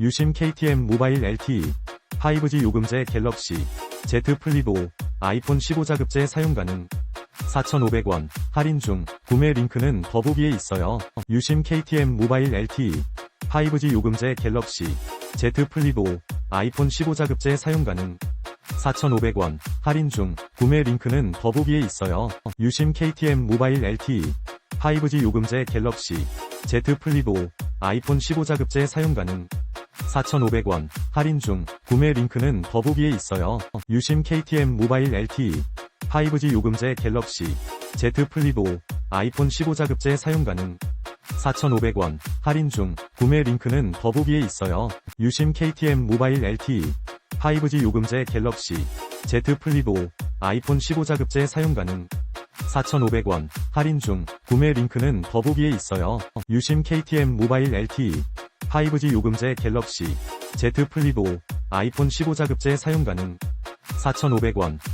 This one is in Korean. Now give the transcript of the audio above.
유심 KTM 모바일 LTE 5G 요금제 갤럭시 Z 플립 5 아이폰 15 자급제 사용 가능 4,500원 할인 중 구매 링크는 더보기에 있어요. 유심 KTM 모바일 LTE 5G 요금제 갤럭시 Z 플립 5 아이폰 15 자급제 사용 가능 4,500원 할인 중 구매 링크는 더보기에 있어요. 유심 KTM 모바일 LTE 5G 요금제 갤럭시 Z 플립 5 아이폰 15 자급제 사용 가능 4,500원 할인 중 구매 링크는 더보기에 있어요. 유심 KTM 모바일 LTE 5G 요금제 갤럭시 Z 플립5 아이폰 15 자급제 사용 가능 4,500원 할인 중 구매 링크는 더보기에 있어요. 유심 KTM 모바일 LTE 5G 요금제 갤럭시 Z 플립5 아이폰 15 자급제 사용 가능 4,500원 할인 중 구매 링크는 더보기에 있어요. 유심 KTM 모바일 LTE 5G 요금제 갤럭시 Z 플립 5 아이폰 15 자급제 사용 가능 4,500원